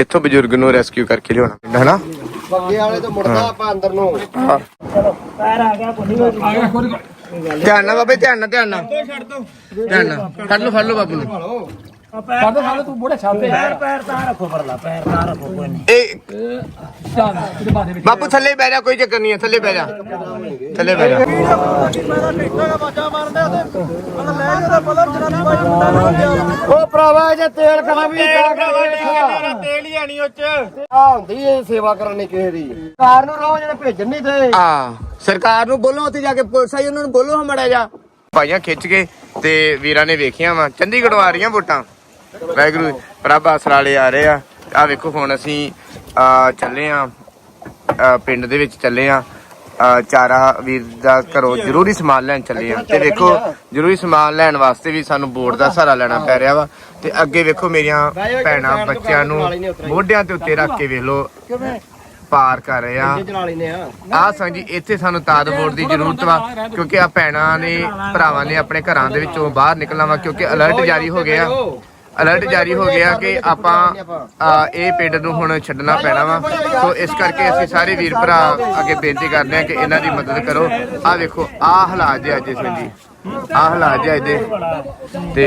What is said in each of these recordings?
ਇੱਥੋਂ ਬਜ਼ੁਰਗ ਨੂੰ ਰੈਸਕਿਊ ਕਰਕੇ ਲਿਆਉਣਾ ਪੈਂਦਾ ਹੈ ਨਾ ਬੱਗੇ ਵਾਲੇ ਤੋਂ ਮੁੜਦਾ ਆਪਾਂ ਅੰਦਰ ਨੂੰ। ਧਿਆਨ ਨਾਲ ਬਾਬੇ ਧਿਆਨ ਨਾਲ ਧਿਆਨ ਨਾਲ। ਧਿਆਨ ਨਾਲ। ਫੜ ਲਓ ਫੜ ਲਓ ਬਾਬੂ ਨੂੰ। ਛੱਡ ਸਾਲੇ ਤੂੰ ਬੋੜੇ ਛੱਡ ਦੇ। ਪੈਰ ਪੈਰ ਤਾਂ ਰੱਖੋ ਪਰਲਾ ਪੈਰ ਤਾਂ ਰੱਖੋ ਕੋਈ ਨਹੀਂ। ਇਹ ਚੱਲ ਇਹਦੇ ਬਾਅਦ ਵਿੱਚ ਬਾਪੂ ਥੱਲੇ ਬਹਿ ਜਾ ਕੋਈ ਚੱਕਰ ਨਹੀਂ ਹੈ ਥੱਲੇ ਬਹਿ ਜਾ। ਥੱਲੇ ਬਹਿ ਜਾ। ਉਹ ਭਰਾਵਾ ਜੇ ਤੇਲ ਖਣਾ ਵੀ ਤੇਲ ਹੀ ਆਣੀ ਉੱਚ। ਆ ਹੁੰਦੀ ਏ ਸੇਵਾ ਕਰਨੀ ਕਿਸੇ ਦੀ। ਕਾਰ ਨੂੰ ਰੋ ਜਿਹੜੇ ਭੇਜਣ ਨਹੀਂ ਤੇ ਆ ਸਰਕਾਰ ਨੂੰ ਬੋਲੋ ਉੱਥੇ ਜਾ ਕੇ ਪੁਲਿਸ ਆਈ ਉਹਨਾਂ ਨੂੰ ਬੋਲੋ ਹਮੜਾ ਜਾ ਭਾਈਆਂ ਖਿੱਚ ਕੇ ਤੇ ਵੀਰਾਂ ਨੇ ਵੇਖੀਆਂ ਵਾ ਚੰਡੀਗੜ੍ਹੋਂ ਆ ਰਹੀਆਂ ਵੋਟਾਂ। ਵਾਹਿਗੁਰੂ ਪ੍ਰਭ ਆਸਰਾ ਆ ਰਹੇ ਆ। ਆ ਵੇਖੋ, ਹੁਣ ਅਸੀਂ ਚੱਲੇ ਆ ਪਿੰਡ ਦੇ ਵਿੱਚ ਚੱਲੇ ਆ। ਚਾਰਾ ਵੀਰ ਦਾ ਘਰੋਂ ਜ਼ਰੂਰੀ ਸਮਾਨ ਲੈਣ ਚੱਲੇ ਆ। ਤੇ ਵੇਖੋ, ਜ਼ਰੂਰੀ ਸਮਾਨ ਲੈਣ ਵਾਸਤੇ ਵੀ ਸਾਨੂੰ ਬੋਰਡ ਦਾ ਸਹਾਰਾ ਲੈਣਾ ਪੈ ਰਿਹਾ ਵਾ। ਤੇ ਅੱਗੇ ਵੇਖੋ, ਮੇਰੀਆਂ ਭੈਣਾਂ, ਬੱਚਿਆਂ ਨੂੰ ਮੋਢਿਆਂ ਤੇ ਉੱਤੇ ਰੱਖ ਕੇ ਵੇਖ ਲਓ। ਪਾਰ ਕਰ ਰਹੇ ਆ। ਚਲਾ ਲੈਨੇ ਆ ਆ ਇੱਥੇ ਸਾਨੂੰ ਤਾਦ ਬੋਰਡ ਦੀ ਜ਼ਰੂਰਤ ਵਾ, ਕਿਉਂਕਿ ਆ ਭੈਣਾਂ ਨੇ, ਭਰਾਵਾਂ ਨੇ ਆਪਣੇ ਘਰਾਂ ਦੇ ਵਿੱਚੋਂ ਬਾਹਰ ਨਿਕਲਣਾ ਵਾ, ਕਿਉਂਕਿ ਅਲਰਟ ਜਾਰੀ ਹੋ ਗਿਆ। ਅਲਰਟ ਜਾਰੀ ਹੋ ਗਿਆ ਕਿ ਆਪਾਂ ਇਹ ਪਿੰਡ ਨੂੰ ਹੁਣ ਛੱਡਣਾ ਪੈਣਾ ਵਾ। ਸੋ ਇਸ ਕਰਕੇ ਅਸੀਂ ਸਾਰੇ ਵੀਰ ਭਰਾ ਅੱਗੇ ਬੇਨਤੀ ਕਰਦੇ ਹਾਂ ਕਿ ਇਹਨਾਂ ਦੀ ਮਦਦ ਕਰੋ। ਆ ਵੇਖੋ ਆ ਹਾਲਾਤ ਜੇ ਅੱਜ ਸਿੰਘ ਜੀ ਆ ਹਾਲਾਤ ਜੇ ਅੱਜ ਤੇ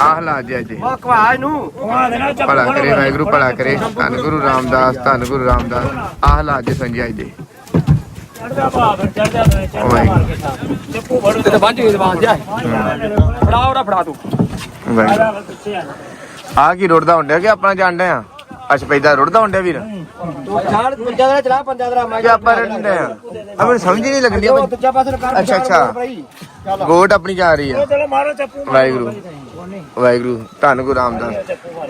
ਆ ਹਾਲਾਤ ਜੇ ਅੱਜ ਭਲਾ ਕਰੇ ਵਾਹਿਗੁਰੂ ਭਲਾ ਕਰੇ। ਧੰਨ ਗੁਰੂ ਰਾਮਦਾਸ ਧੰਨ ਗੁਰੂ ਰਾਮਦਾਸ। ਆ ਹਾਲਾਤ ਜੇ ਸੰਜੀ ਅੱਜ ਵਾਹਿਗੁਰੂ ਤੇ ਬੰਜ ਗਈ ਦਵਾਨ ਜਾ। ਫੜਾ ਉਹਦਾ ਫੜਾ ਤੂੰ। ਆ ਕੀ ਰੁੜਦਾ ਹੁੰਦਿਆ ਕਿ ਆਪਣਾ ਜਾਣਦੇ ਆ? ਅੱਛਾ ਪੈਦਾ ਰੁੜਦਾ ਹੁੰਦਿਆ ਵੀਰ? ਛਾੜ ਪੰਜਾ ਦਾ ਚਲਾ ਪੰਜਾ ਦਾ ਮੈਂ ਕਿ ਆਪਾਂ ਰੁੜਦੇ ਆ। ਆ। ਮੈਨੂੰ ਸਮਝ ਹੀ ਨਹੀਂ ਲੱਗਦੀ ਉਹ ਦੂਜਾ ਪਾਸੇ ਨੂੰ ਕਰ ਅੱਛਾ, ਅੱਛਾ। ਚੱਲ। ਗੋਟ ਆਪਣੀ ਜਾ ਰਹੀ ਆ। ਚਲੋ ਮਾਰੋ ਚੱਪੂ ਵਾਹਿਗੁਰੂ। ਵਾਹਿਗੁਰੂ। ਧੰਨ ਗੁਰੂ ਰਾਮਦਾਸ।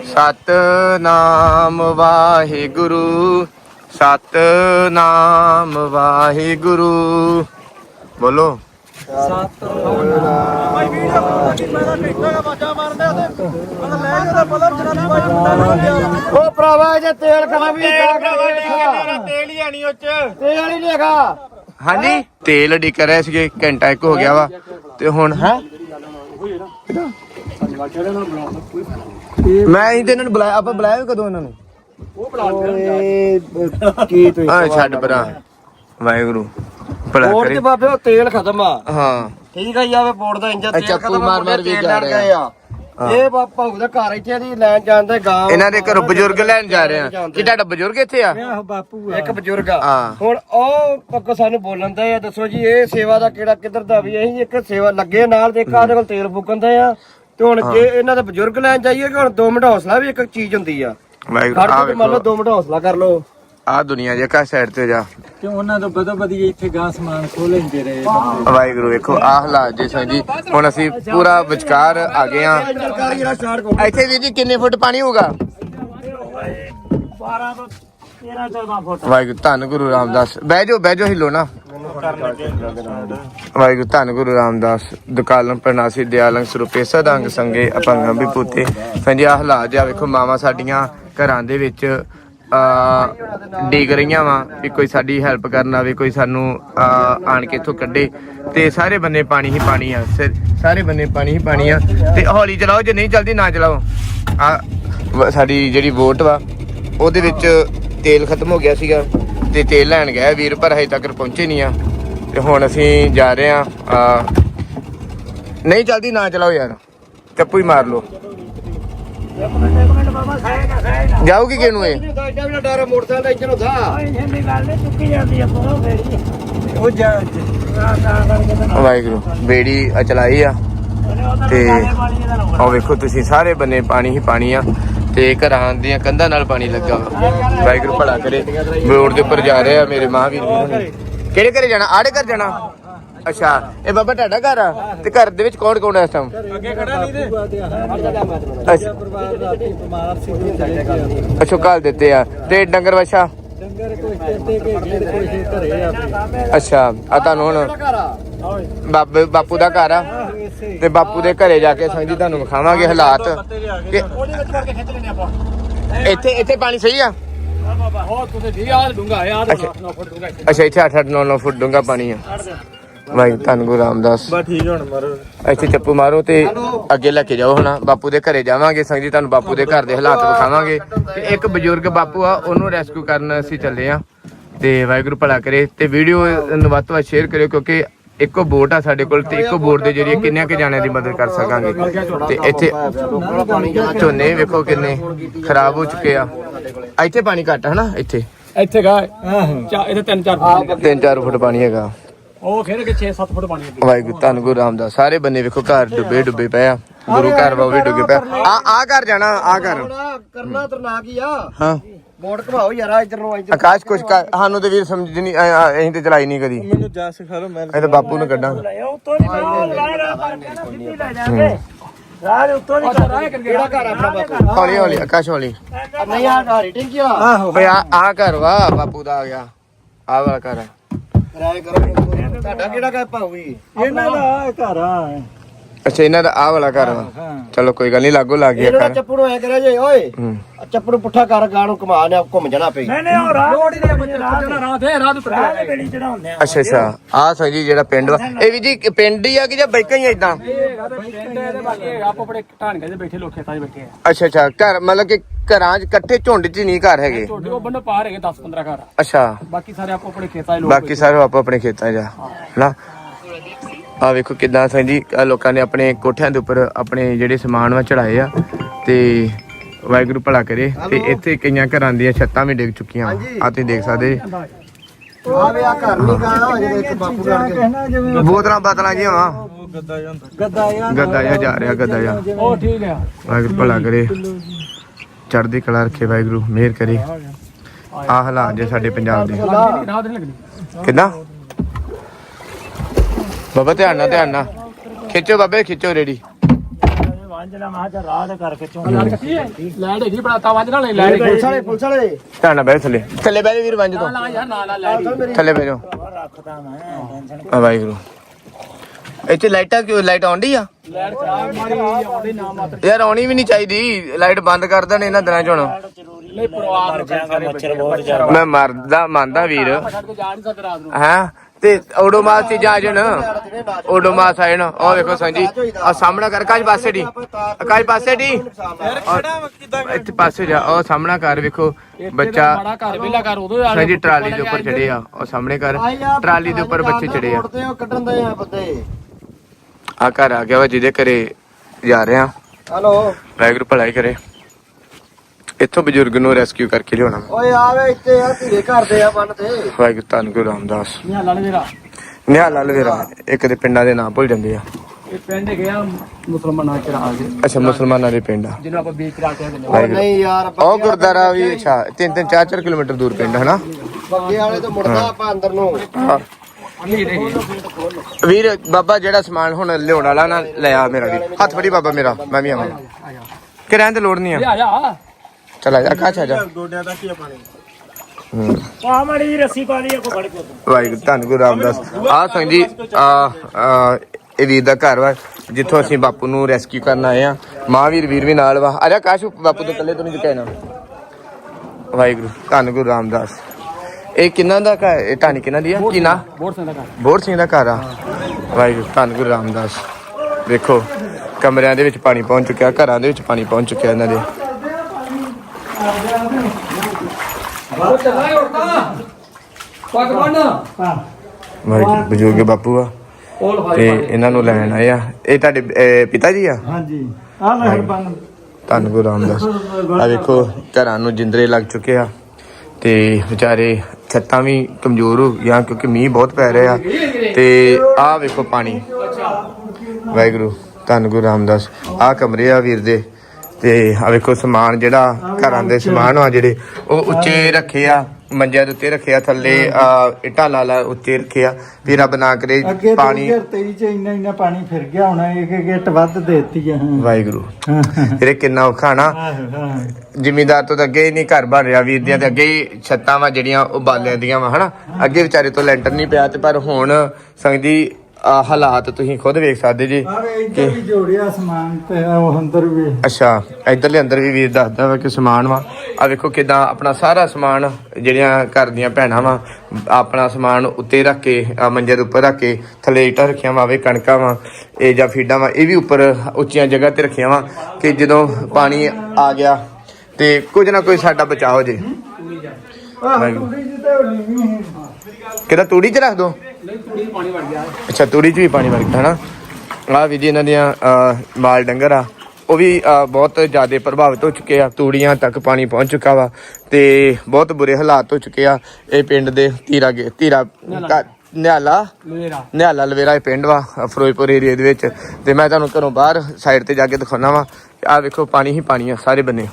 ਸਤਨਾਮ ਵਾਹਿਗੁਰੂ। ਸਤਨਾਮ ਵਾਹਿਗੁਰੂ। ਬੋਲੋ। ਉਹ ਭਰਾਵਾ ਜੇ ਤੇਲ ਖਣਾ ਵੀ ਤੇਲ ਹੀ ਆਣੀ ਉੱਚ। ਤੇਲ ਹੀ ਨਹੀਂ ਹੈਗਾ। ਹਾਂਜੀ? ਤੇਲ ਅਡੀ ਕਰ ਰਹੇ ਸੀਗੇ ਘੰਟਾ ਇੱਕ ਹੋ ਗਿਆ ਵਾ। ਤੇ ਹੁਣ ਹੈ? ਮੈਂ ਹੀ ਤੇ ਇਹਨਾਂ ਨੂੰ ਬੁਲਾਇਆ ਆਪਾਂ ਬੁਲਾਇਆ ਵੀ ਕਦੋਂ ਇਹਨਾਂ ਨੂੰ? ਓਏ ਕੀ ਤੁਸੀਂ ਆ ਛੱਡ ਪਰਾਂ ਵਾਹਿਗੁਰੂ। ਭਲਾ ਬੋਰਡ ਕਰੇ। ਤੇ ਬਾਬੇ ਉਹ ਤੇਲ ਖਤਮ ਆ। ਹਾਂ। ਠੀਕ ਆ ਜਾਵੇ ਬੋਰਡ ਦਾ ਇੰਜਨ ਤੇਲ ਕੋਈ ਮਾਰ ਮਾਰ ਵੀ ਤੇਲ ਜਾ ਲੈਣ ਰਿਹਾ। ਗਏ ਆ। ਇਹ ਬਾਪਾ ਉਹਦਾ ਘਰ ਇੱਥੇ ਦੀ ਲੈਣ ਜਾਂਦਾ ਗਾਂ। ਇਹਨਾਂ ਦੇ ਘਰੋਂ ਬਜ਼ੁਰਗ ਲੈਣ ਜਾ ਰਹੇ ਆ। ਕਿ ਤੁਹਾਡਾ ਬਜ਼ੁਰਗ ਇੱਥੇ ਆ? ਬਾਪੂ ਇੱਕ ਬਜ਼ੁਰਗ ਆ। ਹਾਂ। ਹੁਣ ਉਹ ਪੱਕੋ ਸਾਨੂੰ ਬੋਲਣ ਦਾ ਆ ਦੱਸੋ ਜੀ ਇਹ ਸੇਵਾ ਦਾ ਕਿਹੜਾ ਕਿੱਧਰ ਦਾ ਵੀ ਅਸੀਂ ਇੱਕ ਸੇਵਾ ਲੱਗੇ ਨਾਲ ਦੇਖਾ ਉਹਦੇ ਕੋਲ ਤੇਲ ਫੂਕਣ ਦਾ ਆ। ਤੇ ਹੁਣ ਜੇ ਇਹਨਾਂ ਦਾ ਬਜ਼ੁਰਗ ਲੈਣ ਜਾਈਏ ਕਿ ਹੁਣ 2 ਮਿੰਟ ਹੌਸਲਾ ਵੀ ਇੱਕ ਚੀਜ਼ ਹੁੰਦੀ ਆ। ਵਾਹਿਗੁਰੂ ਖੜ ਆ ਕੇ ਮੰਨ ਲਓ ਵੇਖੋ। 2 ਮਿੰਟ ਹੌਸਲਾ ਕਰ ਲਓ। ਆ ਦੁਨੀਆ ਜੇ ਕਾ ਸਾਈਡ ਤੇ ਜਾ। ਤੇ ਉਹਨਾਂ ਤੋਂ ਬਦੋ ਬਦੀ ਇੱਥੇ ਗਾਂ ਸਮਾਨ ਖੋਲ ਲੈਂਦੇ ਰਹੇ। ਵਾਹਿਗੁਰੂ ਵੇਖੋ ਆ ਹਾਲਾਤ ਜੇ ਸੰ ਜੀ। ਹੁਣ ਅਸੀਂ ਪੂਰਾ ਵਿਚਕਾਰ ਆ ਗਏ ਆ ਕੋ ਇੱਥੇ ਵੀਰ ਜੀ ਕਿੰਨੇ ਫੁੱਟ ਪਾਣੀ ਹੋਊਗਾ? 12 ਤੋਂ 13 14 ਫੁੱਟ। ਵਾਹਿਗੁਰੂ ਧੰਨ ਗੁਰੂ ਰਾਮਦਾਸ। ਬਹਿ ਜਾਓ ਬਹਿ ਜਾਓ ਹਿੱਲੋ ਨਾ। ਵਾਹਿਗੁਰੂ ਧੰਨ ਗੁਰੂ ਰਾਮਦਾਸ। ਦੁਕਾਲੰ ਪ੍ਰਣਾਸੀ ਦਿਆਲੰ ਸਰੂਪੇ ਸਦਾੰਗ ਸੰਗੇ ਅਪੰਗੰ ਵਿਪੂਤੇ ਸੰਜੀ ਆਹ ਹਾਲਾਤ ਜਿਹਾ ਵੇਖੋ ਮਾਵਾਂ ਸਾਡੀਆਂ ਘਰਾਂ ਦੇ ਵਿੱਚ ਡਿੱਗ ਰਹੀਆਂ ਵਾ ਵੀ ਕੋਈ ਸਾਡੀ ਹੈਲਪ ਕਰਨ ਆਵੇ, ਕੋਈ ਸਾਨੂੰ ਆਣ ਕੇ ਇੱਥੋਂ ਕੱਢੇ। ਤੇ ਸਾਰੇ ਬੰਨੇ ਪਾਣੀ ਹੀ ਪਾਣੀ ਆ ਸਿਰ- ਸਾਰੇ ਬੰਨੇ ਪਾਣੀ ਹੀ ਪਾਣੀ ਆ। ਤੇ ਹੌਲੀ ਚਲਾਓ, ਜੇ ਨਹੀਂ ਚੱਲਦੀ ਨਾ ਚਲਾਓ। ਆ ਸਾਡੀ ਜਿਹੜੀ ਵੋਟ ਵਾ, ਉਹਦੇ ਵਿੱਚ ਤੇਲ ਖਤਮ ਹੋ ਗਿਆ ਸੀਗਾ। ਤੇ ਤੇਲ ਲੈਣ ਗਿਆ ਵੀਰ, ਪਰ ਹਜੇ ਤੱਕ ਪਹੁੰਚੇ ਨਹੀਂ ਆ। ਤੇ ਹੁਣ ਅਸੀਂ ਜਾ ਰਹੇ ਆ, ਨਹੀਂ ਚੱਲਦੀ ਨਾ ਚਲਾਓ ਯਾਰ। ਚੱਪੂ ਹੀ ਮਾਰ ਲਓ। ਜਾਊਗੀ ਕਿਹਨੂੰ ਇਹ? ਐਡਾ ਵੀ ਨਾ ਡਰ ਮੋਟਰਸਾਈਕਲ ਦਾ ਇੰਜਨ ਹੁੰਦਾ ਇੰਨੀ ਗੱਲ ਨਹੀਂ ਚੁੱਕੀ ਜਾਂਦੀ ਆ ਕੋਲ ਮੇਰੀ ਉਹ ਜਾ ਵਾਹਿਗੁਰੂ ਬੇੜੀ ਚਲਾਈ ਆ ਤੇ ਆਹ ਵੇਖੋ ਤੁਸੀਂ ਸਾਰੇ ਬੰਨੇ ਪਾਣੀ ਹੀ ਪਾਣੀ ਆ ਤੇ ਘਰਾਂ ਦੀਆਂ ਕੰਧਾਂ ਨਾਲ ਪਾਣੀ ਲੱਗਾ ਵਾ। ਵਾਹਿਗੁਰੂ ਭਲਾ ਕਰੇ। ਰੋਡ ਦੇ ਉੱਪਰ ਜਾ ਰਹੇ ਆ ਮੇਰੇ ਮਹਾਂਵੀਰ ਵੀਰ। ਕਿਹੜੇ ਘਰੇ ਜਾਣਾ? ਆੜੇ ਘਰ ਜਾਣਾ? ਅੱਛਾ ਇਹ ਬਾਬਾ ਤੁਹਾਡਾ ਘਰ ਆ? ਤੇ ਘਰ ਦੇ ਵਿੱਚ ਕੌਣ ਕੌਣ ਹੈ ਇਸ ਟਾਈਮ ਅੱਗੇ ਖੜਾ ਨਹੀਂ ਤੇ? ਅੱਛਾ ਪਰਿਵਾਰ ਦਾ ਆਪਣੀ ਬਿਮਾਰ ਸੀ ਉਹ ਚਲੇ ਗਿਆ ਅੱਛਾ ਘਾਲ ਦਿੱਤੇ ਆ। ਤੇ ਡੰਗਰ ਵਛਾ? ਡੰਗਰ ਕੋਈ ਕਿ ਘਰੇ ਆ ਅੱਛਾ ਆ ਤੁਹਾਨੂੰ ਹੁਣ ਆ ਬਾਬੇ ਬਾਪੂ ਦਾ ਘਰ ਆ? ਤੇ ਬਾਪੂ ਦੇ ਘਰੇ ਜਾ ਕੇ ਸੰਜੀ ਤੁਹਾਨੂੰ ਵਿਖਾਵਾਂਗੇ ਹਾਲਾਤ। ਕਿ ਇੱਥੇ ਇੱਥੇ ਪਾਣੀ ਸਹੀ ਆ? ਉਹ ਤੁਸੀਂ ਠੀਕ ਆ? ਡੂੰਗਾ ਆ 8 9 ਫੁੱਟ ਡੂੰਗਾ ਅੱਛਾ ਇੱਥੇ 8 8 9 9 ਫੁੱਟ ਡੂੰਘਾ ਪਾਣੀ ਆ। ਭਾਈ ਧੰਨ ਗੁਰੂ ਰਾਮਦਾਸ। ਬਸ ਠੀਕ ਹੁਣ ਮਾਰੋ। ਇੱਥੇ ਚੱਪੂ ਮਾਰੋ ਤੇ ਅੱਗੇ ਲੈ ਕੇ ਜਾਓ ਹੁਣ। ਬਾਪੂ ਦੇ ਘਰੇ ਜਾਵਾਂਗੇ ਸੰਗ ਜੀ ਤੁਹਾਨੂੰ ਬਾਪੂ ਦੇ ਘਰ ਦੇ ਹਾਲਾਤ ਵਿਖਾਵਾਂਗੇ। ਤੇ ਇੱਕ ਬਜ਼ੁਰਗ ਬਾਪੂ ਆ ਉਹਨੂੰ ਰੈਸਕਿਊ ਕਰਨ ਅਸੀਂ ਚੱਲੇ ਆ। ਤੇ ਵਾਹਿਗੁਰੂ ਭਲਾ ਕਰੇ ਤੇ ਵੀਡੀਓ ਨੂੰ ਵੱਧ ਤੋਂ ਵੱਧ ਸ਼ੇਅਰ ਕਰਿਓ ਕਿਉਂਕਿ ਇੱਕੋ ਬੋਟ ਆ ਸਾਡੇ ਕੋਲ ਤੇ ਇੱਕੋ ਬੋਟ ਦੇ ਜਰੀਏ ਕਿੰਨਿਆਂ ਕੁ ਜਾਣਿਆਂ ਦੀ ਮਦਦ ਕਰ ਸਕਾਂਗੇ। ਤੇ ਇੱਥੇ ਝੋਨੇ ਵੇਖੋ ਕਿੰਨੇ ਖਰਾਬ ਹੋ ਚੁੱਕੇ ਆ। ਇੱਥੇ ਪਾਣੀ ਘੱਟ ਹੈ ਨਾ ਇੱਥੇ? ਇੱਥੇ ਗਾ ਆਹੋ ਚਾ ਇਹਦੇ 3-4 ਫੁੱਟ। 3-4 ਫੁੱਟ ਪਾਣੀ ਹੈਗਾ। ਉਹ ਖੇਡ ਕੇ 6-7 ਫੁੱਟ ਪਾਣੀ ਅੱਗੇ। ਵਾਹਿਗੁਰੂ ਧੰਨ ਗੁਰੂ ਰਾਮਦਾਸ। ਸਾਰੇ ਬੰਨੇ ਵੇਖੋ ਘਰ ਡੁੱਬੇ ਡੁੱਬੇ ਪਏ ਆ। ਗੁਰੂ ਘਰ ਵਾ ਉਹ ਵੀ ਡੁੱਬੇ ਪਿਆ ਆ। ਆ ਘਰ ਜਾਣਾ ਆ ਘਰ। ਕਰਨਾ ਤਰਨਾ ਕੀ ਆ। ਹਾਂ। ਮੋੜ ਘਵਾਓ ਯਾਰ ਇੱਧਰ ਨੂੰ ਇੱਧਰ। ਆਕਾਸ਼ ਕੁਛ ਕਰ ਸਾਨੂੰ ਤੇ ਵੀਰ ਸਮਝ ਨਹੀਂ ਅਸੀਂ ਤੇ ਚਲਾਈ ਨਹੀਂ ਕਦੀ। ਮੈਨੂੰ ਜਾ ਸਿਖਾ ਲਓ ਮੈਂ ਇਹ ਤਾਂ ਬਾਪੂ ਨੂੰ ਲੈ ਉੱਤੋਂ ਰਾਹ ਸਿੱਧੀ ਲੈ ਜਾਗੇ ਰਾਹ ਉੱਤੋਂ ਕਿਹੜਾ ਘਰ ਆਪਣਾ ਬਾਪੂ? ਹੌਲੀ ਹੌਲੀ ਆਕਾਸ਼ ਹੌਲੀ। ਨਹੀਂ ਆ ਟਿੰਕੀ ਆ ਆਹੋ। ਘਰ ਵਾ ਬਾਪੂ ਦਾ ਆ ਗਿਆ। ਆ ਵਾਲਾ ਘਰ ਆ। ਰਾਏ ਕਰੋ। ਤੁਹਾਡਾ ਕਿਹੜਾ ਘਰ ਭਾਉ ਇਹਨਾਂ ਦਾ ਘਰ ਆ। ਅੱਛਾ ਇਹਨਾਂ ਦਾ ਆ ਵਾਲਾ ਘਰ ਵਾ। ਹਾਂ ਚਲੋ ਕੋਈ ਗੱਲ ਨਹੀਂ ਲਾਗੋ ਲੱਗ ਗਿਆ ਇਹਨਾਂ ਘਰ। ਚੱਪੂ ਨੂੰ ਐ ਕਰਿਆ ਜੇ ਓਏ। ਹੂੰ। ਆਹ ਚੱਪੂ ਨੂੰ ਪੁੱਠਾ ਕਰ ਗਾਂ ਨੂੰ ਘੁਮਾ ਨੇ ਘੁੰਮ ਜਾਣਾ ਪਈ ਨਹੀਂ ਨਹੀਂ ਉਹ ਰਾਹ ਲੋੜ ਹੀ ਨਹੀਂ ਬੱਚੇ ਜਿਹੜਾ ਰਾਹ ਤੇ ਰਾਹ ਤੇ ਰਾਹ ਦੇ ਬੇੜੀ ਚੜਾਉਂਦੇ ਆ। ਅੱਛਾ ਅੱਛਾ। ਆ ਸੰਜੀ ਜਿਹੜਾ ਪਿੰਡ ਵਾ। ਇਹ ਵੀ ਜੀ ਪਿੰਡ ਹੀ ਆ ਕਿ ਜਾਂ ਬੈਕਾਂ ਹੀ ਆ ਇਦਾਂ ਇਹ ਹੈਗਾ ਤੇ ਪਿੰਡ ਇਹਦੇ ਬਾਕੀ ਆਪੋ ਆਪਣੇ ਢਾਣੀਆਂ 'ਚ ਬੈਠੇ ਲੋਕ ਖੇਤਾਂ 'ਚ ਬੈਠੇ ਆ। ਅੱਛਾ ਅੱਛਾ। ਘਰ ਮਤਲਬ ਕਿ ਘਰਾਂ 'ਚ ਇਕੱਠੇ ਝੁੰਡ 'ਚ ਨਹੀਂ ਘਰ ਹੈਗੇ? ਛੋਟੇ ਉਹ ਬੰਨੋ ਪਾਰ ਹੈਗੇ 10-15 ਘਰ। ਆ। ਅੱਛਾ। ਬਾਕੀ ਸਾਰੇ ਆਪੋ ਆਪਣੇ ਖੇਤਾਂ 'ਚ ਲੋਕ ਬਾਕੀ ਸਾਰੇ ਆਪੋ ਆਪਣੇ ਖੇਤਾਂ 'ਚ ਜਾ ਨਾ। ਆ ਵੇਖੋ ਕਿਦਾਂ ਸੰਜੀ ਆਹ ਲੋਕਾਂ ਨੇ ਆਪਣੇ ਕੋਠਿਆਂ ਦੇ ਉੱਪਰ ਆਪਣੇ ਜਿਹੜੇ ਸਮਾਨ ਵਾ ਚੜਾਏ ਆ ਤੇ ਵਾਹਿਗੁਰੂ ਭਲਾ ਕਰੇ ਤੇ ਇੱਥੇ ਕਈਆਂ ਘਰਾਂ ਦੀਆਂ ਛੱਤਾਂ ਵੀ ਡਿੱਗ ਚੁੱਕੀਆਂ ਆ ਤੁਸੀਂ ਦੇਖ ਸਕਦੇ। ਆਵੇ ਆ ਘਰ ਨਹੀਂ ਗਾ ਜਿਹੜੇ ਇੱਥੇ ਬਾਪੂ ਲੜ ਕੇ। ਕਹਿਣਾ ਜਿਵੇਂ ਬੋਤਲਾਂ ਬਾਤਲਾਂ ਜੀਆਂ ਵਾ। ਉਹ ਗੱਦਾ ਜਾਂਦਾ ਗੱਦਾ ਯਾਰ ਗੱਦਾ ਜਿਹਾ ਜਾ ਰਿਹਾ ਗੱਦਾ ਜਿਹਾ। ਉਹ ਠੀਕ ਆ। ਵਾਹਿਗੁਰੂ ਭਲਾ ਕਰੇ। ਚੜ੍ਹਦੀ ਕਲਾ ਰੱਖੇ ਵਾਹਿਗੁਰੂ ਮਿਹਰ ਕਰੇ। ਆ ਹਾਲਾਤ ਜੇ ਸਾਡੇ ਪੰਜਾਬ ਦੇ। ਕਿੱਦਾਂ? ਬਾਬਾ ਧਿਆਨ ਨਾਲ ਧਿਆਨ ਨਾਲ। ਖਿੱਚੋ ਬਾਬੇ ਖਿੱਚੋ ਰੇੜੀ। ਵਾਂਝਲਾ ਮਾਂ ਚ ਰਾਹ ਦੇ ਕਰਕੇ ਚੋਂ ਲਾਈਟ ਹੈਗੀ। ਬਣਾਤਾ ਵਾਂਜ ਨਾਲ ਲਾਈਟ ਪੁਲਿਸ ਵਾਲੇ ਪੁਲਿਸ ਵਾਲੇ। ਧਿਆਨ ਨਾਲ ਬਹਿ ਥੱਲੇ। ਥੱਲੇ ਬਹਿ ਜਾ ਵੀਰ ਵੰਜ ਤੋਂ ਨਾ ਯਾਰ ਨਾ ਨਾ ਲਾਈਟ ਥੱਲੇ ਬਹਿ ਜਾਓ। ਰੱਖਦਾ ਮੈਂ ਟੈਨਸ਼ਨ ਆ ਵਾਹਿਗੁਰੂ। ਇੱਥੇ ਲਾਈਟਾਂ ਕਿਉਂ ਲਾਈਟ ਆਉਂਦੀ ਆ? ਲਾਈਟ ਚਾਹ ਮਾਰੀ ਆਉਂਦੇ ਨਾ ਮਾਤਰ। ਯਾਰ ਆਉਣੀ ਵੀ ਨਹੀਂ ਚਾਹੀਦੀ। ਲਾਈਟ ਬੰਦ ਕਰ ਦੇਣ ਇਹਨਾਂ ਦਿਨਾਂ ਚ ਹੁਣ। ਨਹੀਂ ਪਰਿਵਾਰ ਨੂੰ ਮੱਛਰ ਬਹੁਤ ਜ਼ਿਆਦਾ। ਮੈਂ ਮਰਦਾ ਮੰਨਦਾ ਵੀਰ। ਜਾ ਨਹੀਂ ਹੈ? ਤੇ ਓਡੋਮਾਸ ਚ ਜਾ ਜਣ। ਓਡੋਮਾਸ ਆਏ ਨਾ ਉਹ ਵੇਖੋ ਸੰਜੀ ਆ ਸਾਹਮਣਾ ਕਰ ਕਾਜ ਪਾਸੇ ਦੀ ਕਾਜ ਪਾਸੇ ਦੀ ਇੱਥੇ ਪਾਸੇ ਜਾ ਉਹ ਸਾਹਮਣਾ ਕਰ ਵੇਖੋ ਬੱਚਾ। ਮਾੜਾ ਘਰ ਵੇਲਾ ਘਰ ਉਦੋਂ ਆ ਸੰਜੀ ਟਰਾਲੀ ਦੇ ਉੱਪਰ ਚੜੇ ਆ। ਉਹ ਸਾਹਮਣੇ ਕਰ ਟਰਾਲੀ ਦੇ ਉੱਪਰ ਬੱਚੇ ਚੜੇ ਆ। ਆ ਆ ਘਰ ਆ ਗਿਆ ਵਾ ਜਿਹਦੇ ਘਰੇ ਜਾ ਰਹੇ ਆ। ਹਲੋ। ਵਾਹਿਗੁਰੂ ਭਲਾਈ ਕਰੇ। ਇੱਥੋਂ ਬਜ਼ੁਰਗ ਨੂੰ ਰੈਸਕਿਊ ਕਰਕੇ ਲਿਆਉਣਾ। ਓਏ ਆਵੇ ਇੱਥੇ ਆ ਧੀਰੇ ਘਰ ਦੇ ਆ ਬੰਨ ਤੇ। ਵਾਹਿਗੁਰੂ ਧੰਨ ਗੁਰੂ ਰਾਮਦਾਸ। ਨਿਆ ਲਾਲ ਵੀਰਾ ਨਿਹਾਲ ਲਵੇਰਾ ਇੱਕ ਦੇ ਪਿੰਡਾਂ ਦੇ ਨਾਮ ਭੁੱਲ ਜਾਂਦੇ ਆ। ਇਹ ਪਿੰਡ ਗਿਆ ਮੁਸਲਮਾਨਾਂ ਚ ਦੇ ਅੱਛਾ ਮੁਸਲਮਾਨਾਂ ਦੇ ਪਿੰਡ ਆ। ਜਿਹਨੂੰ ਆਪਾਂ ਬੀਚ ਕਹਿੰਦੇ ਨੇ ਵਾਹਿਗੁਰੂ। ਨਹੀਂ ਯਾਰ ਉਹ ਗੁਰਦਾਰਾ ਵੀ ਅੱਛਾ ਤਿੰਨ ਤਿੰਨ ਚਾਰ ਚਾਰ ਕਿਲੋਮੀਟਰ ਦੂਰ ਪਿੰਡ ਹੈ ਨਾ ਬੱਗੇ ਵਾਲੇ ਤੋਂ ਮੁੜਦਾ ਆਪਾਂ ਅੰਦਰ ਨੂੰ। ਵੀਰ ਬਾਬਾ ਜਿਹੜਾ ਸਮਾਨ ਹੁਣ ਲਿਆਉਣ ਵਾਲਾ ਨਾ ਲਿਆ ਮੇਰਾ ਵੀਰ ਹੱਥ ਫੜੀ ਬਾਬਾ ਮੇਰਾ ਮੈਂ ਵੀ ਆਵਾਂ। ਕਿ ਰਹਿਣ ਦੀ ਲੋੜ ਨਹੀਂ ਆ। ਆ ਜਾ ਚਲ ਆ ਜਾ ਕਾਛ ਆ ਜਾ। ਗੋਡਿਆਂ ਤੱਕ ਹੀ ਆ ਪਾਣੀ। ਹੂੰ। ਪਾ ਮਾੜੀ ਰੱਸੀ ਪਾ ਲਈ ਕੋ ਫੜ ਕੇ। ਵਾਹਿਗੁਰੂ ਧੰਨ ਗੁਰੂ ਰਾਮਦਾਸ। ਆ ਸੰਗ ਜੀ ਆ ਆ, ਇਹ ਵੀਰ ਦਾ ਘਰ ਵਾ ਜਿੱਥੋਂ ਅਸੀਂ ਬਾਪੂ ਨੂੰ ਰੈਸਕਿਊ ਕਰਨ ਆਏ ਆ। ਮਹਾਂਵੀਰ ਵੀਰ ਵੀ ਨਾਲ ਵਾ। ਆ ਜਾ ਕਾਸ਼ ਬਾਪੂ ਤੋਂ ਇਕੱਲੇ ਤੋਂ ਨਹੀਂ ਕਹਿਣਾ ਵਾਹਿਗੁਰੂ ਧੰਨ ਗੁਰੂ ਰਾਮਦਾਸ। ਇਹ ਕਿੰਨਾ ਦਾ ਘਰ ਇਹ ਟਾਣੀ ਕਿੰਨਾ ਦੀ ਆ? ਕੀ ਨਾ ਬੋਰਡ ਸਿੰਘ ਦਾ ਘਰ। ਬੋਰ ਸਿੰਘ ਦਾ ਘਰ ਆ। ਵਾਹਿਗੁਰੂ ਧੰਨ ਗੁਰੂ ਰਾਮਦਾਸ। ਵੇਖੋ ਕਮਰਿਆਂ ਦੇ ਵਿੱਚ ਪਾਣੀ ਪਹੁੰਚ ਚੁੱਕਿਆ ਘਰਾਂ ਦੇ ਵਿੱਚ ਪਾਣੀ ਪਹੁੰਚ ਚੁੱਕਿਆ ਇਹਨਾਂ ਦੇ। ਬਾਹਰ ਚੱਲਾ ਉੜਤਾ ਪੱਗ ਬੰਨ। ਵਾਹਿਗੁਰੂ ਬਜ਼ੁਰਗ ਬਾਪੂ ਆ। ਕੋਲ ਤੇ ਇਹਨਾਂ ਨੂੰ ਲੈਣ ਆਏ ਆ। ਇਹ ਤੁਹਾਡੇ ਅਹ, ਪਿਤਾ ਜੀ ਆ? ਹਾਂਜੀ। ਆ ਲਹਿਰ ਬੰਨ। ਧੰਨ ਗੁਰੂ ਰਾਮਦਾਸ। ਆ ਵੇਖੋ ਘਰਾਂ ਨੂੰ ਜਿੰਦਰੇ ਲੱਗ ਚੁੱਕੇ ਆ। ਤੇ ਵਿਚਾਰੇ ਛੱਤਾਂ ਵੀ ਕਮਜ਼ੋਰ ਹੋ ਗਈਆਂ ਕਿਉਂਕਿ ਮੀਂਹ ਬਹੁਤ ਪੈ ਰਿਹਾ ਤੇ ਆਹ ਵੇਖੋ ਪਾਣੀ। ਵਾਹਿਗੁਰੂ ਧੰਨ ਗੁਰੂ ਰਾਮਦਾਸ। ਆਹ ਕਮਰੇ ਆ ਵੀਰ ਦੇ। ਤੇ ਆ ਵੇਖੋ ਸਮਾਨ ਜਿਹੜਾ ਘਰਾਂ ਦੇ ਸਮਾਨ ਆ ਜਿਹੜੇ ਉਹ ਉੱਚੇ ਰੱਖੇ ਆ ਮੰਜਿਆਂ ਦੇ ਉੱਤੇ ਰੱਖੇ ਆ ਥੱਲੇ ਆ ਇੱਟਾਂ ਲਾ ਲਾ ਉੱਚੇ ਰੱਖੇ ਆ ਵੀ ਰੱਬ ਨਾ ਕਰੇ ਪਾਣੀ। 2023 ਚ ਇੰਨਾ ਇੰਨਾ ਪਾਣੀ ਫਿਰ ਗਿਆ ਹੋਣਾ ਇੱਕ ਇੱਟ ਵੱਧ ਦੇਤੀ ਆ। ਵਾਹਿਗੁਰੂ। ਫਿਰ ਕਿੰਨਾ ਔਖਾ ਨਾ। ਜ਼ਿਮੀਂਦਾਰ ਤੋਂ ਤਾਂ ਅੱਗੇ ਹੀ ਨਹੀਂ ਘਰ ਬਣ ਰਿਹਾ ਵੀਰ ਦੀਆਂ ਤੇ ਅੱਗੇ ਹੀ ਛੱਤਾਂ ਵਾ ਜਿਹੜੀਆਂ ਉਹ ਬਾਲਿਆਂ ਦੀਆਂ ਵਾ ਹਨਾ? ਅੱਗੇ ਵਿਚਾਰੇ ਤੋਂ ਲੈਂਟਰ ਨਹੀਂ ਪਿਆ ਤੇ ਪਰ ਹੁਣ ਸੰਗ ਜੀ ਅਹ, ਹਾਲਾਤ ਤੁਸੀਂ ਖੁਦ ਵੇਖ ਸਕਦੇ ਜੀ। ਆਹ ਇੱਧਰ ਵੀ ਜੋੜਿਆ ਸਮਾਨ ਤੇ ਉਹ ਅੰਦਰ ਵੀ। ਅੱਛਾ ਇਧਰਲੇ ਅੰਦਰ ਵੀ ਵੀਰ ਦੱਸਦਾ ਵਾ ਕਿ ਸਮਾਨ ਵਾ। ਆ ਵੇਖੋ ਕਿਦਾਂ ਆਪਣਾ ਸਾਰਾ ਸਮਾਨ ਜਿਹੜੀਆਂ ਘਰ ਦੀਆਂ ਭੈਣਾਂ ਵਾ ਆਪਣਾ ਸਮਾਨ ਉੱਤੇ ਰੱਖ ਕੇ ਆਹ ਮੰਜੇ ਦੇ ਉੱਪਰ ਰੱਖ ਕੇ ਥੱਲੇ ਇੱਟਾਂ ਰੱਖੀਆਂ ਵਾ ਵੇ ਕਣਕਾਂ ਵਾ ਇਹ ਜਾਂ ਫੀਡਾਂ ਵਾ ਇਹ ਵੀ ਉੱਪਰ ਉੱਚੀਆਂ ਜਗ੍ਹਾ ਤੇ ਰੱਖੀਆਂ ਵਾ ਕਿ ਜਦੋਂ ਪਾਣੀ ਆ ਗਿਆ ਤੇ ਕੁਝ ਨਾ ਕੋਈ ਸਾਡਾ ਬਚਾਅ ਹੋ। ਜੇ ਆਹ ਕੁੜੀ ਜਿੱਤੇ ਉਹ ਨੀਵੀਂ ਹੈ। ਕਿਹਦਾ ਤੂੜੀ 'ਚ ਰੱਖ ਦੋ? ਨਹੀਂ ਤੂੜੀ ਪਾਣੀ ਵੜ ਗਿਆ। ਅੱਛਾ ਤੂੜੀ 'ਚ ਵੀ ਪਾਣੀ ਵੜ ਗਿਆ ਹਨਾ? ਆ ਵੀ ਜੀ ਇਹਨਾਂ ਦੀਆਂ ਅਹ, ਮਾਲ ਡੰਗਰ ਆ। ਉਹ ਵੀ ਅਹ, ਬਹੁਤ ਜ਼ਿਆਦਾ ਪ੍ਰਭਾਵਿਤ ਹੋ ਚੁੱਕੇ ਆ। ਤੂੜੀਆਂ ਤੱਕ ਪਾਣੀ ਪਹੁੰਚ ਚੁੱਕਾ ਵਾ ਤੇ ਬਹੁਤ ਬੁਰੇ ਹਾਲਾਤ ਹੋ ਚੁੱਕੇ ਆ। ਇਹ ਪਿੰਡ ਦੇ ਧੀਰਾ ਗੇ ਧੀਰਾ ਘ- ਨਿਹਾਲਾ? ਮੇਰਾ ਨਿਹਾਲਾ ਲਵੇਰਾ ਇਹ ਪਿੰਡ ਵਾ ਅਹ, ਫਿਰੋਜ਼ਪੁਰ ਏਰੀਆ ਦੇ ਵਿੱਚ। ਤੇ ਮੈਂ ਤੁਹਾਨੂੰ ਘਰੋਂ ਬਾਹਰ ਸਾਈਡ ਤੇ ਜਾ ਕੇ ਦਿਖਾਉਣਾ ਵਾ। ਆ ਵੇਖੋ ਪਾਣੀ ਹੀ ਪਾਣੀ ਆ ਸਾਰੇ ਬੰਨੇ।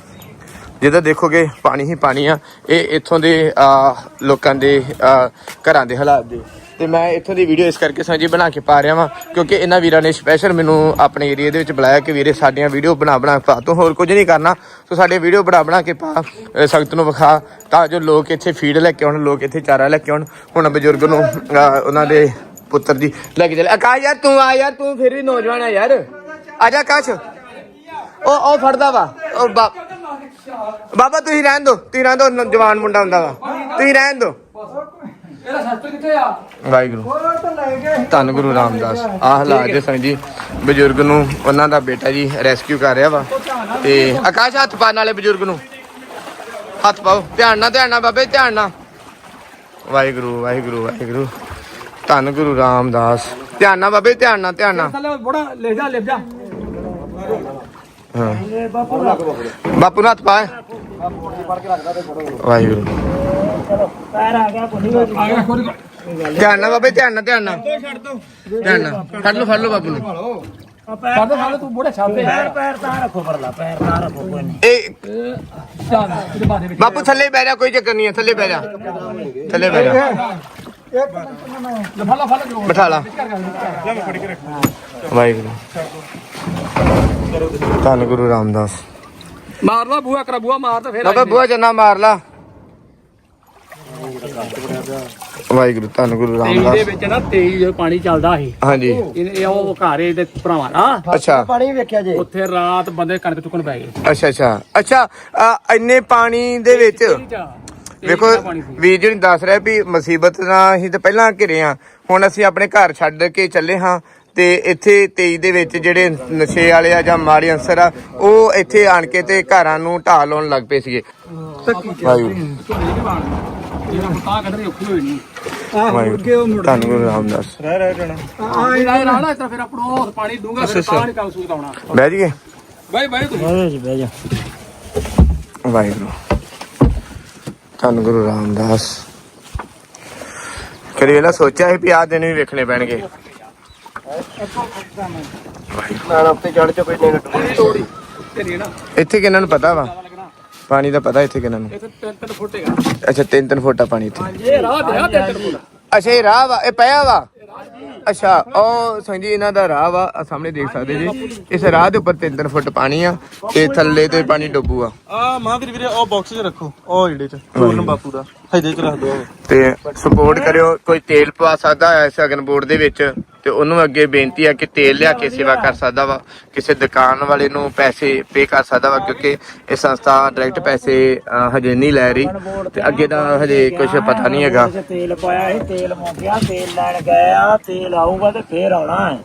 ਜਿੱਦਾਂ ਦੇਖੋਗੇ ਪਾਣੀ ਹੀ ਪਾਣੀ ਆ। ਇਹ ਇੱਥੋਂ ਦੇ ਅਹ, ਲੋਕਾਂ ਦੇ ਅਹ, ਘਰਾਂ ਦੇ ਹਾਲਾਤ ਦੇ। ਤੇ ਮੈਂ ਇੱਥੋਂ ਦੀ ਵੀਡੀਓ ਇਸ ਕਰਕੇ ਸਾਂਝੀ ਬਣਾ ਕੇ ਪਾ ਰਿਹਾ ਵਾਂ, ਕਿਉਂਕਿ ਇਹਨਾਂ ਵੀਰਾਂ ਨੇ ਸਪੈਸ਼ਲ ਮੈਨੂੰ ਆਪਣੇ ਏਰੀਆ ਦੇ ਵਿੱਚ ਬੁਲਾਇਆ ਕਿ ਵੀਰੇ ਸਾਡੀਆਂ ਵੀਡੀਓ ਬਣਾ ਬਣਾ ਪਾ, ਤੂੰ ਹੋਰ ਕੁਝ ਨਹੀਂ ਕਰਨਾ, ਤੂੰ ਸਾਡੇ ਵੀਡੀਓ ਬਣਾ ਬਣਾ ਕੇ ਪਾ ਸੰਗਤ ਨੂੰ ਵਿਖਾ, ਤਾਂ ਜੋ ਲੋਕ ਇੱਥੇ ਫੀਡ ਲੈ ਕੇ ਆਉਣ, ਲੋਕ ਇੱਥੇ ਚਾਰਾ ਲੈ ਕੇ ਆਉਣ, ਹੁਣ ਬਜ਼ੁਰਗ ਨੂੰ ਉਹਨਾਂ ਦੇ ਪੁੱਤਰ ਦੀ ਲੈ ਕੇ ਚੱਲੇ। ਆਕਾਸ਼ ਯਾਰ, ਤੂੰ ਆ ਯਾਰ, ਤੂੰ ਫਿਰ ਵੀ ਨੌਜਵਾਨ ਆ ਯਾਰ। ਆ ਜਾ ਆਕਾਸ਼। ਉਹ ਉਹ ਫੜਦਾ ਵਾ, ਉਹ ਬਾਬਾ ਤੁਸੀਂ ਰਹਿਣ ਦਿਓ ਤੁਸੀਂ ਰਹਿਣ ਦਿਓ ਜਵਾਨ ਮੁੰਡਾ ਹੁੰਦਾ ਵਾ। ਤੁਸੀਂ ਰਹਿਣ ਦਿਓ ਇਹਦਾ ਸ਼ਸਤਰ ਕਿੱਥੇ ਆ? ਵਾਹਿਗੁਰੂ। ਉਹ ਤਾਂ ਲੈ ਗਏ ਧੰਨ ਗੁਰੂ ਰਾਮਦਾਸ। ਆਹ ਹਾਲਾਤ ਜੇ ਸੰਗ ਜੀ ਬਜ਼ੁਰਗ ਨੂੰ ਉਹਨਾਂ ਦਾ ਬੇਟਾ ਜੀ ਰੈਸਕਿਊ ਕਰ ਰਿਹਾ ਵਾ। ਤੇ ਆਕਾਸ਼ ਹੱਥ ਪਾਣ ਵਾਲੇ ਬਜ਼ੁਰਗ ਨੂੰ। ਹੱਥ ਪਾਓ। ਧਿਆਨ ਨਾਲ ਧਿਆਨ ਨਾਲ ਬਾਬੇ ਧਿਆਨ ਨਾਲ। ਵਾਹਿਗੁਰੂ ਵਾਹਿਗੁਰੂ ਵਾਹਿਗੁਰੂ। ਧੰਨ ਗੁਰੂ ਰਾਮਦਾਸ। ਧਿਆਨ ਨਾਲ ਬਾਬੇ ਧਿਆਨ ਨਾਲ ਧਿਆਨ ਨਾਲ। ਥੱਲੇ ਬੜਾ ਲੈ ਜਾ ਲੈ ਜਾ। ਹਾਂ। ਬਾਪੂ ਨੂੰ ਹੱਥ ਪਾ। ਵਾਹਿਗੁਰੂ। ਪੈਰ ਆ ਗਿਆ ਕੋਈ ਨਹੀਂ ਆ ਗਿਆ ਖੋਲ ਧਿਆਨ ਨਾਲ ਬਾਬੇ ਧਿਆਨ ਨਾਲ ਧਿਆਨ ਨਾਲ। ਧਿਆਨ ਨਾਲ। ਫੜ ਲਓ ਫੜ ਲਓ ਬਾਪੂ ਨੂੰ। ਫੜ ਫੜ ਤੂੰ ਬੋੜੇ ਛਾਪੇ ਪੈਰ ਪੈਰ ਤਾਂ ਰੱਖੋ ਪਰਲਾ ਪੈਰ ਤਾਂ ਰੱਖੋ ਕੋਈ ਨਹੀਂ ਇਹ ਚੱਲ ਇਹਦੇ ਬਾਰੇ ਵਿੱਚ ਬਾਪੂ ਥੱਲੇ ਬਹਿ ਜਾ ਕੋਈ ਚੱਕਰ ਨਹੀਂ ਹੈ ਥੱਲੇ ਬਹਿ ਜਾ। ਥੱਲੇ ਬਹਿ ਜਾ। ਲਾ ਲਾ ਬਿਠਾ ਲਾ। ਵਾਹਿਗੁਰੂ। ਧੰਨ ਗੁਰੂ ਰਾਮਦਾਸ। ਮਾਰ ਲਾ ਬੂਆ ਕਰਾ ਬੂਆ ਮਾਰ ਤਾਂ ਫੇਰ ਬਾਬਾ ਬੁਆ ਜਨਾ ਮਾਰ ਲਾ। ਵਾਹਿਗੁਰੂ ਧੰਨ ਗੁਰੂ ਇਹਦੇ ਰਾਮਦਾਸ। ਵਿੱਚ ਨਾ ਤੇਜ਼ ਪਾਣੀ ਚੱਲਦਾ ਸੀ। ਹਾਂਜੀ। ਇਹ ਇਹ ਉਹ ਘਾਰੇ ਦੇ ਭਰਾਵਾਂ ਦਾ। ਅੱਛਾ। ਪਾਣੀ ਵੇਖਿਆ ਜੇ। ਉੱਥੇ ਰਾਤ ਬੰਦੇ ਕਣਕ ਚੁੱਕਣ ਪੈ ਗਏ। ਅੱਛਾ ਅੱਛਾ। ਅੱਛਾ ਅ, ਇੰਨੇ ਪਾਣੀ ਦੇ ਵਿੱਚ ਵੇਖੋ ਵੀਰ ਜੀ ਨੂੰ ਦੱਸ ਰਿਹਾ ਵੀ ਮੁਸੀਬਤ ਨਾਲ ਅਸੀਂ ਤਾਂ ਪਹਿਲਾਂ ਘਿਰੇ ਆ ਹੁਣ ਅਸੀਂ ਆਪਣੇ ਘਰ ਛੱਡ ਕੇ ਚੱਲੇ ਹਾਂ ਤੇ ਇੱਥੇ 23 ਦੇ ਵਿੱਚ ਜਿਹੜੇ ਨਸ਼ੇ ਵਾਲੇ ਆ ਜਾਂ ਮਾੜੇ ਅੰਸਰ ਆ ਉਹ ਇੱਥੇ ਆਣ ਕੇ ਤੇ ਘਰਾਂ ਨੂੰ ਢਾਹ ਲਾਉਣ ਲੱਗ ਪਏ ਸੀਗੇ। ਵਾਹਿਗੁਰੂ। ਜਿਹੜਾ ਤਾਂ ਕੱਢਣੀ ਔਖੀ ਹੋਈ ਨਹੀਂ ਵਾਹਿਗੁਰੂ ਧੰਨ ਗੁਰੂ ਰਾਮਦਾਸ ਆ ਇਹ ਰਾਣਾ ਇਸ ਤਰ੍ਹਾਂ ਫਿਰ ਆਪਣੋ ਪਾਣੀ ਡੂੰਗਾ ਫਿਰ ਤਾਂ ਨਹੀਂ ਕੰਮ ਸੂਤ ਆਉਣਾ। ਬਹਿ ਜੀਏ ਬਾਈ ਬਾਈ ਤੂੰ ਬਹਿ ਜਾ ਬਹਿ ਜਾ ਵਾਹਿਗੁਰੂ। ਧੰਨ ਗੁਰੂ ਰਾਮਦਾਸ ਕਰੀ ਵੇਲਾ ਸੋਚਿਆ ਸੀ ਵੀ ਆਹ ਦਿਨ ਵੀ ਵੇਖਣੇ ਪੈਣਗੇ? ਨਾਲ ਉੱਤੇ ਚੜ ਚ ਕੋਈ ਨਹੀਂ ਤੋੜੀ ਤੇਰੀ ਨਾ। ਇੱਥੇ ਕਿਹਨਾਂ ਨੂੰ ਪਤਾ ਵਾ? ਪਾਣੀ ਦਾ ਪਤਾ ਇੱਥੇ ਕਿਹਨਾਂ ਨੂੰ? ਇੱਥੇ ਤਿੰਨ ਤਿੰਨ ਫੁੱਟੇਗਾ ਅੱਛਾ ਤਿੰਨ ਤਿੰਨ ਫੁੱਟਾ ਪਾਣੀ ਇੱਥੇ। ਇਹ ਰਾਹ ਤੇ ਆ ਫੁੱਟ। ਅੱਛਾ ਇਹ ਰਾਹ ਵਾ ਇਹ ਪਿਆ ਵਾ? ਅੱਛਾ ਉਹ ਸੰਜੀ ਇਹਨਾਂ ਦਾ ਰਾਹ ਵਾ ਆਹ ਸਾਹਮਣੇ ਦੇਖ ਸਕਦੇ ਜੀ। ਇਸ ਰਾਹ ਦੇ ਉੱਪਰ ਤਿੰਨ ਤਿੰਨ ਫੁੱਟ ਪਾਣੀ ਆ ਤੇ ਥੱਲੇ ਤੇ ਪਾਣੀ ਡੁੱਬੂ ਆ। ਆ ਮਹਾਂਵੀਰ ਵੀਰੇ ਉਹ ਬਾਕਸ 'ਚ ਰੱਖੋ। ਉਹ ਜਿਹੜੇ 'ਚ ਪੂਰਨ ਬਾਪੂ ਦਾ। ਇਹਦੇ 'ਚ ਰੱਖ ਦਿਓ। ਤੇ ਸਪੋਰਟ ਕਰਿਓ ਕੋਈ ਤੇਲ ਪਵਾ ਸਕਦਾ ਹੈ ਇਸ ਅਗਨ ਬੋਰਡ ਦੇ ਵਿੱਚ? ਤੇ ਉਹਨੂੰ ਅੱਗੇ ਬੇਨਤੀ ਆ ਕਿ ਤੇਲ ਲਿਆ ਕੇ ਸੇਵਾ ਕਰ ਸਕਦਾ ਵਾ, ਕਿਸੇ ਦੁਕਾਨ ਵਾਲੇ ਨੂੰ ਪੈਸੇ ਪੇ ਕਰ ਸਕਦਾ ਵਾ, ਕਿਉਂਕਿ ਇਹ ਸੰਸਥਾ ਡਾਇਰੈਕਟ ਪੈਸੇ ਹਜੇ ਨਹੀਂ ਲੈ ਰਹੀ ਤੇ ਅੱਗੇ ਦਾ ਹਜੇ ਕੁਝ ਪਤਾ ਨਹੀਂ ਹੈਗਾ। ਤੇਲ ਪਾਇਆ ਸੀ, ਤੇਲ ਮੁੱਕ ਤੇਲ ਲੈਣ ਗਏ ਆ, ਤੇਲ ਆਊਗਾ ਤੇ ਫੇਰ ਆਉਣਾ ਹੈ।